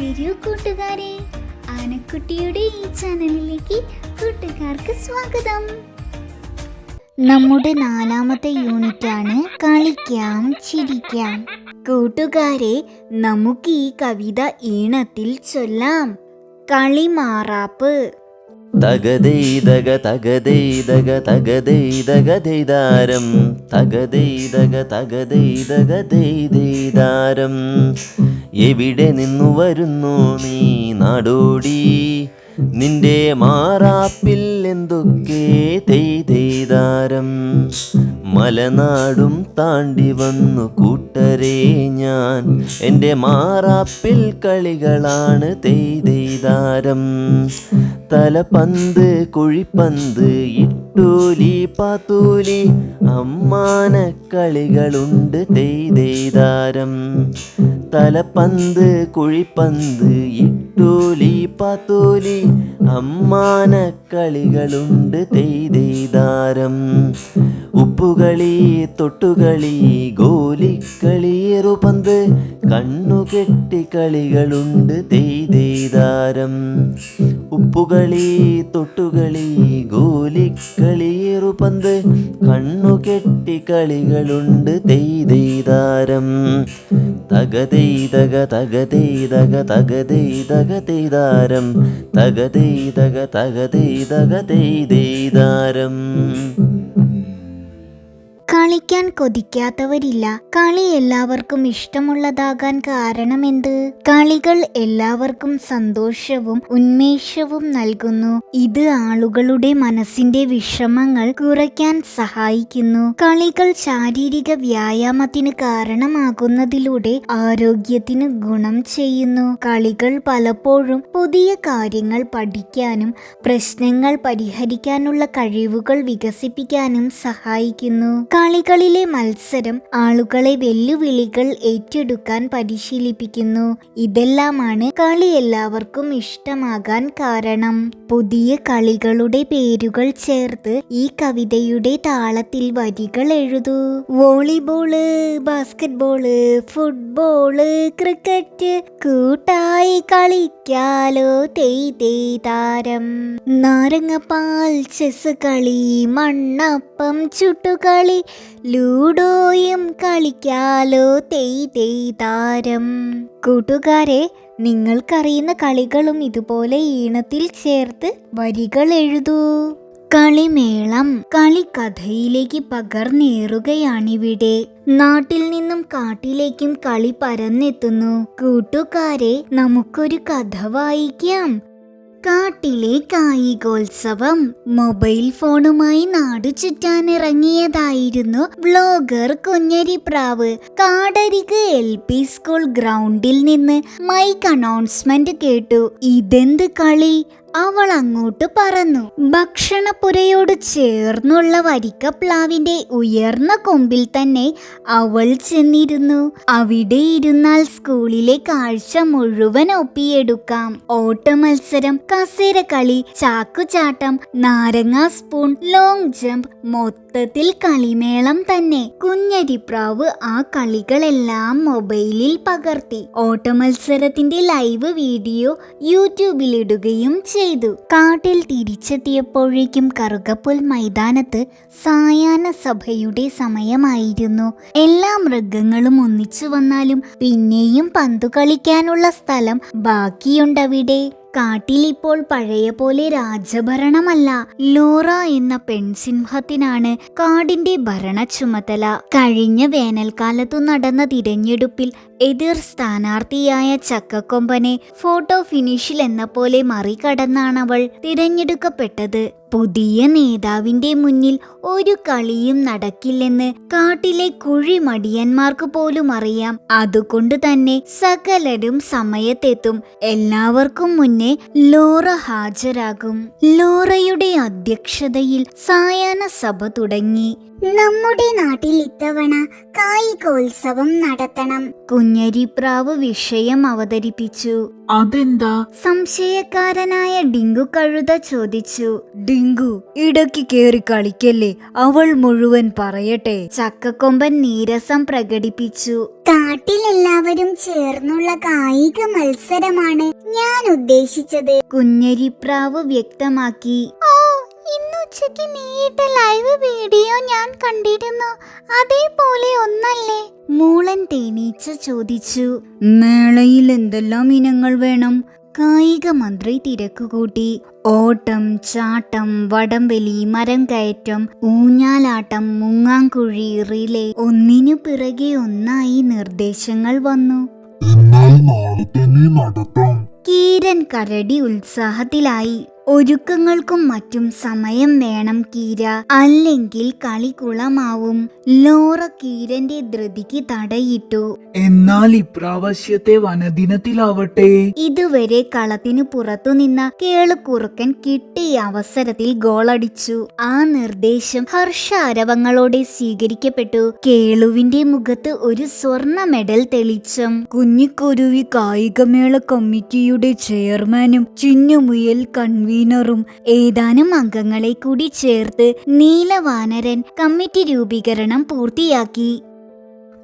വരൂ കൂട്ടുകാരെ. ആനക്കുട്ടിയുടെ ഈ ചാനലിലേക്ക് കൂട്ടുകാർക്ക് സ്വാഗതം. നമ്മുടെ നാലാമത്തെ യൂണിറ്റാണ് കളിക്കാം ചിരിക്കാം. കൂട്ടുകാരെ നമുക്ക് ഈ കവിത ഈണത്തിൽ ചൊല്ലാം. കളിമാറാപ്പ്. തകതെയ്തക തകതെയ്തക തകതെയ്തകതെയ്താരം തകതെയ്തക തകതെയ്തകതെയ്താരം എവിടെ നിന്നു വരുന്നു നീ നാടോടി? നിന്റെ മാറാപ്പിൽ എന്തൊക്കെ തെയ്തെയ്താരം മലനാടും താണ്ടി വന്നു കൂട്ടരെ ഞാൻ. എന്റെ മാറാപ്പിൽ കളികളാണ് തെയ്തെയ്താരം തലപന്ത് കുഴിപ്പന്ത് ഇട്ടൂലി പാത്തൂലി അമ്മാന കളികളുണ്ട് തെയ്തെയ്താരം തലപന്ത് കുഴിപ്പന്ത് ഇട്ടൂലി പാത്തൂലി അമ്മാന കളികളുണ്ട് തെയ്തെയ്താരം. ഉപ്പുകളി തൊട്ടുകളി ഗോലിക്കളി എറുപന്ത് കണ്ണുകെട്ടി കളികളുണ്ട് തെയ്തെയ്താരം. ഉപ്പുകളി തൊട്ടുകളി ഗോലിക്കളി എറുപന്ത് കണ്ണുകെട്ടി കളികളുണ്ട് തെയ്തെയ്താരം. തകതെയ്തക തകതെയ്തക തകതെയ്തക തെയ്താരം. തകതെയ്തക തകതെയ്തക തെയ്തെയ്താരം കളിക്കാൻ കൊതിക്കാത്തവരില്ല. കളി എല്ലാവർക്കും ഇഷ്ടമുള്ളതാകാൻ കാരണമെന്ത്? കളികൾ എല്ലാവർക്കും സന്തോഷവും ഉന്മേഷവും നൽകുന്നു. ഇത് ആളുകളുടെ മനസ്സിന്റെ വിഷമങ്ങൾ കുറയ്ക്കാൻ സഹായിക്കുന്നു. കളികൾ ശാരീരിക വ്യായാമത്തിന് കാരണമാകുന്നതിലൂടെ ആരോഗ്യത്തിന് ഗുണം ചെയ്യുന്നു. കളികൾ പലപ്പോഴും പുതിയ കാര്യങ്ങൾ പഠിക്കാനും പ്രശ്നങ്ങൾ പരിഹരിക്കാനുള്ള കഴിവുകൾ വികസിപ്പിക്കാനും സഹായിക്കുന്നു. കളികളിലെ മത്സരം ആളുകളെ വെല്ലുവിളികൾ ഏറ്റെടുക്കാൻ പരിശീലിപ്പിക്കുന്നു. ഇതെല്ലാമാണ് കളി എല്ലാവർക്കും ഇഷ്ടമാകാൻ കാരണം. പുതിയ കളികളുടെ പേരുകൾ ചേർത്ത് ഈ കവിതയുടെ താളത്തിൽ വരികൾ എഴുതു. വോളിബോൾ ബാസ്കറ്റ്ബോൾ ഫുട്ബോൾ ക്രിക്കറ്റ് കൂട്ടായി കളിക്കാലോ തെയ് താരം. നാരങ്ങപ്പാൽ ചെസ് കളി മണ്ണപ്പം ചുട്ടുകളി ലൂഡോയും കളിക്കാലോ തെയ് തെയ് താരം. കൂട്ടുകാരെ നിങ്ങൾക്കറിയുന്ന കളികളും ഇതുപോലെ ഈണത്തിൽ ചേർത്ത് വരികൾ എഴുതൂ. കളിമേളം കളിക്കഥയിലേക്ക് പകർന്നേറുകയാണിവിടെ. നാട്ടിൽ നിന്നും കാട്ടിലേക്കും കളി പരന്നെത്തുന്നു. കൂട്ടുകാരെ നമുക്കൊരു കഥ വായിക്കാം. കാട്ടിലെ കായികോത്സവം മൊബൈൽ ഫോണുമായി നാടു ചുറ്റാനിറങ്ങിയതായിരുന്നു ബ്ലോഗർ കുഞ്ഞരിപ്രാവ്. കാടരിക് എൽ പി സ്കൂൾ ഗ്രൗണ്ടിൽ നിന്ന് മൈക്ക് അനൗൺസ്മെന്റ് കേട്ടു. ഇതെന്ത് കളി? അവൾ അങ്ങോട്ട് പറന്നു. ഭക്ഷണപ്പുരയോട് ചേർന്നുള്ള വരിക്കപ്ലാവിന്റെ ഉയർന്ന കൊമ്പിൽ തന്നെ അവൾ ചെന്നിരുന്നു. അവിടെ ഇരുന്നാൽ സ്കൂളിലെ കാഴ്ച മുഴുവൻ ഒപ്പിയെടുക്കാം. ഓട്ടമത്സരം കസേരക്കളി ചാക്കുചാട്ടം നാരങ്ങാ സ്പൂൺ ലോങ് ജമ്പ് മൊത്തത്തിൽ കളിമേളം തന്നെ. കുഞ്ഞരിപ്രാവ് ആ കളികളെല്ലാം മൊബൈലിൽ പകർത്തി. ഓട്ടമത്സരത്തിന്റെ ലൈവ് വീഡിയോ യൂട്യൂബിലിടുകയും ചെയ്തു. കാട്ടിൽ തിരിച്ചെത്തിയപ്പോഴേക്കും കറുകപ്പുൽ മൈതാനത്ത് സായാഹ്ന സഭയുടെ സമയമായിരുന്നു. എല്ലാ മൃഗങ്ങളും ഒന്നിച്ചു വന്നാലും പിന്നെയും പന്തു കളിക്കാനുള്ള സ്ഥലം ബാക്കിയുണ്ടവിടെ. കാട്ടിൽ ഇപ്പോൾ പഴയ പോലെ രാജഭരണമല്ല. ലോറ എന്ന പെൺസിംഹത്തിനാണ് കാടിന്റെ ഭരണ ചുമതല കഴിഞ്ഞ വേനൽക്കാലത്തു നടന്ന തിരഞ്ഞെടുപ്പിൽ എതിർ സ്ഥാനാർത്ഥിയായ ചക്കക്കൊമ്പനെ ഫോട്ടോ ഫിനിഷിൽ എന്ന പോലെ മറികടന്നാണവൾ തിരഞ്ഞെടുക്കപ്പെട്ടത്. പുതിയ നേതാവിന്റെ മുന്നിൽ ഒരു കളിയും നടക്കില്ലെന്ന് കാട്ടിലെ കുഴിമടിയന്മാർക്ക് പോലും അറിയാം. അതുകൊണ്ട് തന്നെ സകലരും സമയത്തെത്തും എല്ലാവർക്കും മുന്നേ ലോറ ഹാജരാകും. ലോറയുടെ അധ്യക്ഷതയിൽ സായാഹ്ന സഭ തുടങ്ങി. നമ്മുടെ നാട്ടിൽ ഇത്തവണ കായികോത്സവം നടത്തണം. കുഞ്ഞരിപ്രാവ് വിഷയം അവതരിപ്പിച്ചു. അതെന്താ? സംശയക്കാരനായ ഡിങ്കു കഴുത ചോദിച്ചു. ടിങ്കു ഇടയ്ക്ക് കേറി കളിക്കല്ലേ? അവൾ മുഴുവൻ പറയട്ടെ. ചക്കക്കൊമ്പൻ നീരസം പ്രകടിപ്പിച്ചു. കാട്ടിലെല്ലാവരും ചേർന്നുള്ള കായിക മത്സരമാണ് ഞാൻ ഉദ്ദേശിച്ചത്. കുഞ്ഞരിപ്രാവ് വ്യക്തമാക്കി. ഓ ഇന്നുച്ചയ്ക്ക് നീയിട്ട ലൈവ് വീഡിയോ ഞാൻ കണ്ടിരുന്നു. അതേപോലെ ഒന്നല്ലേ? മൂളൻ തേനീച്ച ചോദിച്ചു. മേളയിൽ എന്തെല്ലാം ഇനങ്ങൾ വേണം? കായിക മന്ത്രി തിരക്കുകൂട്ടി. ഓട്ടം ചാട്ടം വടംവലി മരം കയറ്റം ഊഞ്ഞാലാട്ടം മുങ്ങാങ്കുഴി റിലേ ഒന്നിനു പിറകെ ഒന്നായി നിർദ്ദേശങ്ങൾ വന്നു. എന്നാൽ നാളെ തന്നെ നടത്താം. കീരൻ കരടി ഉത്സാഹത്തിലായി. ഒരുക്കങ്ങൾക്കും മറ്റും സമയം വേണം കീര. അല്ലെങ്കിൽ കളി കുളമാവും. ലോറ കീരന്റെ ധൃതിക്ക് തടയിട്ടു. എന്നാൽ ഇപ്രാവശ്യത്തെ വനദിനത്തിലാവട്ടെ. ഇതുവരെ കളത്തിനു പുറത്തുനിന്ന കേളുക്കുറുക്കൻ കിട്ടിയ അവസരത്തിൽ ഗോളടിച്ചു. ആ നിർദ്ദേശം ഹർഷാരവങ്ങളോടെ സ്വീകരിക്കപ്പെട്ടു. കേളുവിന്റെ മുഖത്ത് ഒരു സ്വർണ മെഡൽ തെളിച്ചം. കുഞ്ഞിക്കുരുവി കായികമേള കമ്മിറ്റിയുടെ ചെയർമാനും ചിന്നുമുയൽ കൺവീനറും ഏതാനും അംഗങ്ങളെ കൂടി ചേർത്ത് നീലവാനരൻ കമ്മിറ്റി രൂപീകരണം പൂർത്തിയാക്കി.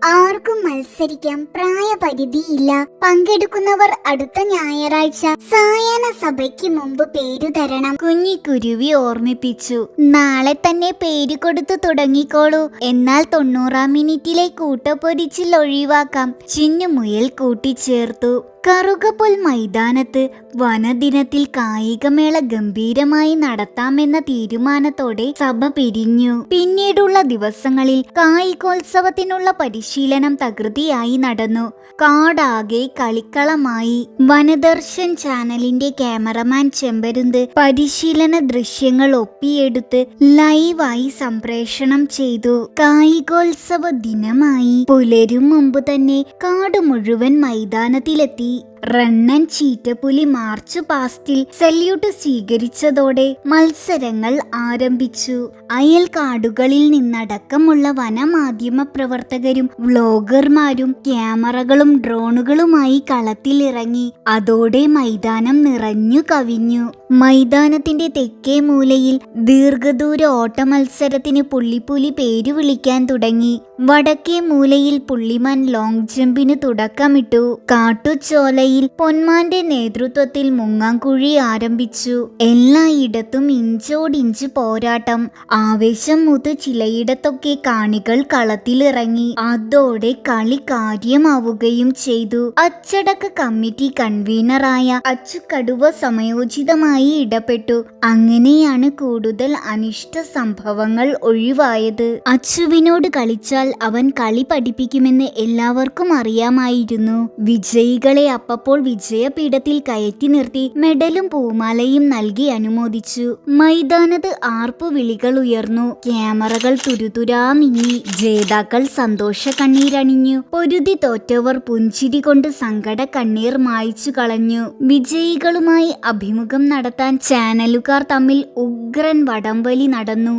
ആർക്കും മത്സരിക്കാൻ പ്രായപരിധിയില്ല. പങ്കെടുക്കുന്നവർ അടുത്ത ഞായറാഴ്ച സായന സഭയ്ക്ക് മുമ്പ് പേരു തരണം. കുഞ്ഞിക്കുരുവി ഓർമ്മിപ്പിച്ചു. നാളെ തന്നെ പേര് കൊടുത്തു തുടങ്ങിക്കോളൂ. എന്നാൽ തൊണ്ണൂറാം മിനിറ്റിലെ കൂട്ടപ്പൊരിച്ചിൽ ഒഴിവാക്കാം. ചിന്നുമുയൽ കൂട്ടിച്ചേർത്തു. കറുകപ്പുൽ മൈതാനത്ത് വനദിനത്തിൽ കായികമേള ഗംഭീരമായി നടത്താമെന്ന തീരുമാനത്തോടെ സഭ പിരിഞ്ഞു. പിന്നീടുള്ള ദിവസങ്ങളിൽ കായികോത്സവത്തിനുള്ള പരിശീലനം തകൃതിയായി നടന്നു. കാടാകെ കളിക്കളമായി. വനദർശൻ ചാനലിന്റെ ക്യാമറമാൻ ചെമ്പരുന്ത് പരിശീലന ദൃശ്യങ്ങൾ ഒപ്പിയെടുത്ത് ലൈവായി സംപ്രേഷണം ചെയ്തു. കായികോത്സവ ദിനമായി പുലരും മുമ്പ് തന്നെ കാട് മുഴുവൻ മൈതാനത്തിലെത്തി. に。റണ്ണൻ ചീറ്റപ്പുലി മാർച്ച് പാസ്റ്റിൽ സല്യൂട്ട് സ്വീകരിച്ചതോടെ മത്സരങ്ങൾ ആരംഭിച്ചു. അയൽക്കാടുകളിൽ നിന്നടക്കമുള്ള വനമാധ്യമ പ്രവർത്തകരും വ്ളോഗർമാരും ക്യാമറകളും ഡ്രോണുകളുമായി കളത്തിലിറങ്ങി അതോടെ മൈതാനം നിറഞ്ഞു കവിഞ്ഞു. മൈതാനത്തിന്റെ തെക്കേ മൂലയിൽ ദീർഘദൂര ഓട്ട മത്സരത്തിന് പുള്ളിപ്പുലി പേരു വിളിക്കാൻ തുടങ്ങി. വടക്കേ മൂലയിൽ പുള്ളിമാൻ ലോങ് ജമ്പിന് തുടക്കമിട്ടു. കാട്ടുചോലയിൽ പൊന്മാന്റെ നേതൃത്വത്തിൽ മുങ്ങാങ്കുഴി ആരംഭിച്ചു. എല്ലായിടത്തും ഇഞ്ചോടിഞ്ച് പോരാട്ടം. ആവേശം മുത് ചിലയിടത്തൊക്കെ കാണികൾ കളത്തിലിറങ്ങി. അതോടെ കളി കാര്യമാവുകയും ചെയ്തു. അച്ചടക്ക കമ്മിറ്റി കൺവീനറായ അച്ചുകടുവ സമയോചിതമായി ഇടപെട്ടു. അങ്ങനെയാണ് കൂടുതൽ അനിഷ്ട സംഭവങ്ങൾ ഒഴിവായത്. അച്ചുവിനോട് കളിച്ചാൽ അവൻ കളി പഠിപ്പിക്കുമെന്ന് എല്ലാവർക്കും അറിയാമായിരുന്നു. വിജയികളെ അപ്പപ്പോൾ വിജയപീഠത്തിൽ കയറ്റി നിർത്തി മെഡലും പൂമാലയും നൽകി അനുമോദിച്ചു. മൈതാനത്ത് ആർപ്പു വിളികൾ ഉയർന്നു. ക്യാമറകൾ തുരുതുരാ മിന്നി. ജേതാക്കൾ സന്തോഷ കണ്ണീരണിഞ്ഞു പൊരുതി തോറ്റവർ പുഞ്ചിരി കൊണ്ട് സങ്കട കണ്ണീർ മായ്ച്ചു കളഞ്ഞു. വിജയികളുമായി അഭിമുഖം നടത്താൻ ചാനലുകാർ തമ്മിൽ ഉഗ്രൻ വടംവലി നടന്നു.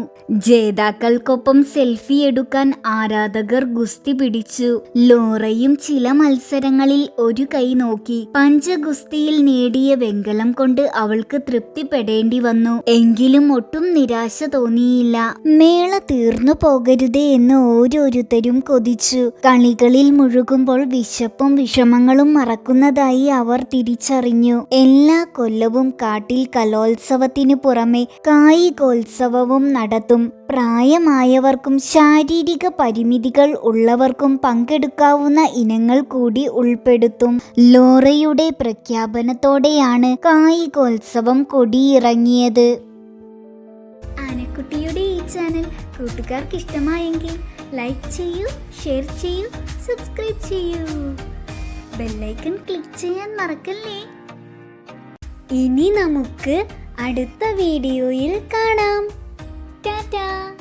ജേതാക്കൾക്കൊപ്പം സെൽഫി എടുക്കാൻ ആരാധകർ ഗുസ്തി പിടിച്ചു. ലോറയും ചില മത്സരങ്ങളിൽ ഒരു കൈ നോക്കി പഞ്ചഗുസ്തിയിൽ നേടിയ വെങ്കലം കൊണ്ട് അവൾക്ക് തൃപ്തിപ്പെടേണ്ടി വന്നു. എങ്കിലും ഒട്ടും നിരാശ തോന്നിയില്ല. മേള തീർന്നു പോകരുതേ എന്ന് ഓരോരുത്തരും കൊതിച്ചു. കളികളിൽ മുഴുകുമ്പോൾ വിശപ്പും വിഷമങ്ങളും മറക്കുന്നതായി അവർ തിരിച്ചറിഞ്ഞു. എല്ലാ കൊല്ലവും കാട്ടിൽ കലോത്സവത്തിനു പുറമെ കായികോത്സവവും നടത്തും. പ്രായമായവർക്കും ശാരീരിക പരിമിതികൾ ഉള്ളവർക്കും പങ്കെടുക്കാവുന്ന ഇനങ്ങൾ കൂടി ഉൾപ്പെടുത്തും. ലോറയുടെ പ്രഖ്യാപനത്തോടെയാണ് കായികോത്സവം കൊടിയിറങ്ങിയത്. ആനക്കുട്ടിയുടെ ഈ ചാനൽ കൂട്ടുകാർക്ക് ഇഷ്ടമായെങ്കിൽ ലൈക്ക് ചെയ്യൂ ഷെയർ ചെയ്യൂ സബ്സ്ക്രൈബ് ചെയ്യൂ. ബെല്ലൈക്കൺ ക്ലിക്ക് ചെയ്യാൻ മറക്കല്ലേ? ഇനി നമുക്ക് അടുത്ത വീഡിയോയിൽ കാണാം. タタ